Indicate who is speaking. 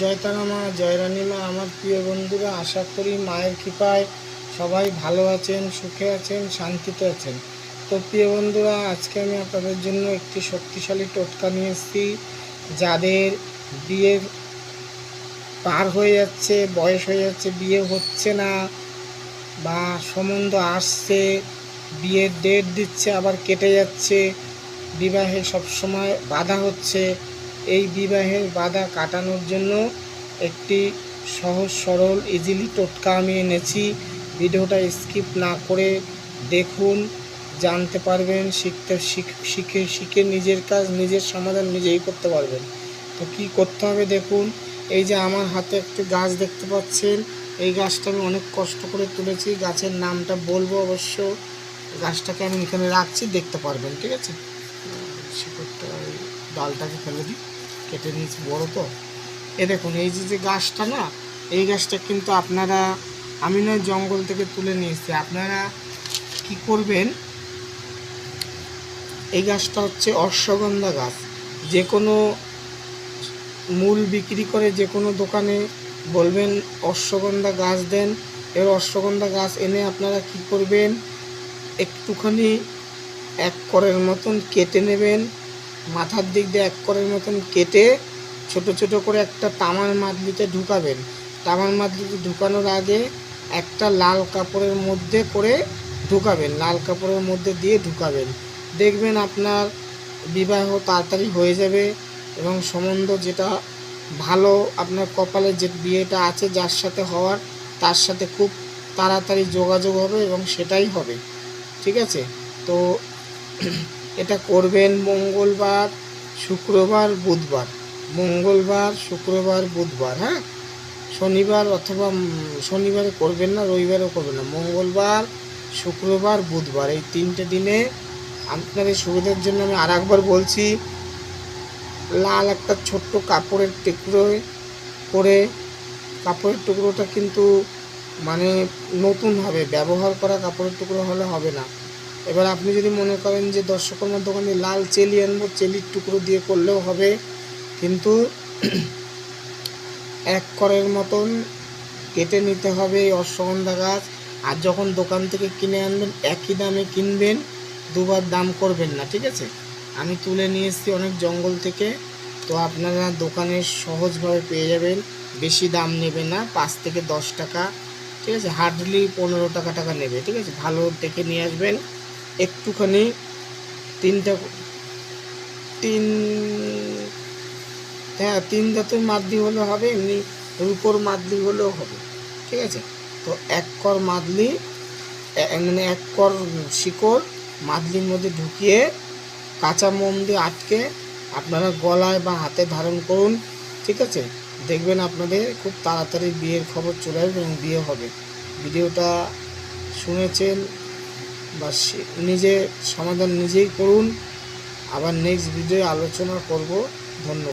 Speaker 1: জয় তারা মা জয় রানী মা আমার প্রিয় বন্ধুরা, আশা করি মায়ের কৃপায় সবাই ভালো আছেন, সুখে আছেন, শান্তিতে আছেন। তো প্রিয় বন্ধুরা, আজকে আমি আপনাদের জন্য একটি শক্তিশালী টোটকা নিয়ে এসেছি, যাদের বিয়ের পার হয়ে যাচ্ছে, বয়স হয়ে যাচ্ছে, বিয়ে হচ্ছে না বা সম্বন্ধ আসছে, বিয়ের ডেট দিচ্ছে, আবার কেটে যাচ্ছে, বিবাহে সবসময় বাধা হচ্ছে এই বিবাহের বাধা কাটানোর জন্য একটি সহজ, সরল ইজিলি টোটকা আমি এনেছি। ভিডিওটা স্কিপ না করে দেখুন, জানতে পারবেন, শিখতে শিখ- শিখে শিখে নিজের কাজ, নিজের সমাধান নিজেই করতে পারবেন। তো কি করতে হবে দেখুন, এই যে আমার হাতে একটি গাছ দেখতে পাচ্ছেন, এই গাছটা আমি অনেক কষ্ট করে তুলেছি, গাছের নামটা বলব অবশ্য। গাছটাকে আমি এখানে রাখছি, দেখতে পারবেন, ঠিক আছে? শিকড়টা ডালটাকে ফেলে দিই। কেটে নিয়েছি, বড় তো। এ দেখুন, এই যে যে গাছটা না, এই গাছটা কিন্তু আপনারা, আমি নয় জঙ্গল থেকে তুলে নিয়ে এসেছি আপনারা কি করবেন, এই গাছটা হচ্ছে অশ্বগন্ধা গাছ। যে কোনো মূল বিক্রি করে যে কোনো দোকানে বলবেন, অশ্বগন্ধা গাছ দেন। এর অশ্বগন্ধা গাছ এনে আপনারা কি করবেন, একটুখানি এক করের মতন কেটে নেবেন। মাথার দিক দিয়ে এক করের মতন কেটে ছোট ছোট করে একটা তামার মাদলিতে ঢুকাবেন। তামার মাদলিতে ঢুকানোর আগে একটা লাল কাপড়ের মধ্যে করে ঢুকাবেন। লাল কাপড়ের মধ্যে দিয়ে ঢুকাবেন। দেখবেন আপনার বিবাহ তাড়াতাড়ি হয়ে যাবে এবং সম্বন্ধ যেটা ভালো আপনার কপালে যে বিয়েটা আছে যার সাথে হওয়ার, তার সাথে খুব তাড়াতাড়ি যোগাযোগ হবে এবং সেটাই হবে। ঠিক আছে? তো এটা করবেন মঙ্গলবার, শুক্রবার, বুধবার। মঙ্গলবার, শুক্রবার, বুধবার হ্যাঁ? শনিবার অথবা শনিবারে করবেন না, রবিবারেও করবেন না। মঙ্গলবার, শুক্রবার, বুধবার এই তিনটে দিনে আপনাদের সুবিধার জন্য আমি আর একবার বলছি, লাল একটা ছোট্ট কাপড়ের টুকরোয় করে, কাপড়ের টুকরোটা কিন্তু মানে নতুন হবে, ব্যবহার করা কাপড়ের টুকরো হলে হবে না। এবার আপনি যদি মনে করেন যে দর্শকর্মার দোকানে লাল চেলি আনব, চেলির টুকরো দিয়ে করলেও হবে। কিন্তু এক করের মতন কেটে নিতে হবে এই অশ্বগন্ধা গাছ। আর যখন দোকান থেকে কিনে আনবেন, একই দামে কিনবেন, দুবার দাম করবেন না, ঠিক আছে? আমি তুলে নিয়ে এসেছি অনেক জঙ্গল থেকে। তো আপনারা দোকানে সহজভাবে পেয়ে যাবেন। বেশি দাম নেবে না, পাঁচ থেকে দশ টাকা, ঠিক আছে? হার্ডলি পনেরো টাকা টাকা নেবে, ঠিক আছে? ভালো দেখে নিয়ে আসবেন। একটুখানি তিনটা তিন হ্যাঁ তিন ধাতুর মাদলি হলে হবে, এমনি রুপোর মাদলি হলেও হবে, ঠিক আছে? তো এক কর মাদলি মানে এক কর শিকড় মাদলির মধ্যে ঢুকিয়ে কাঁচা মোম দিয়ে আটকে আপনারা গলায় বা হাতে ধারণ করুন, ঠিক আছে? দেখবেন আপনাদের খুব তাড়াতাড়ি বিয়ের খবর চলে আসবে এবং বিয়ে হবে। ভিডিওটা শুনেছেন বা নিজে সমাধান নিজেই করুন। আবার নেক্সট ভিডিও আলোচনা করব। ধন্যবাদ।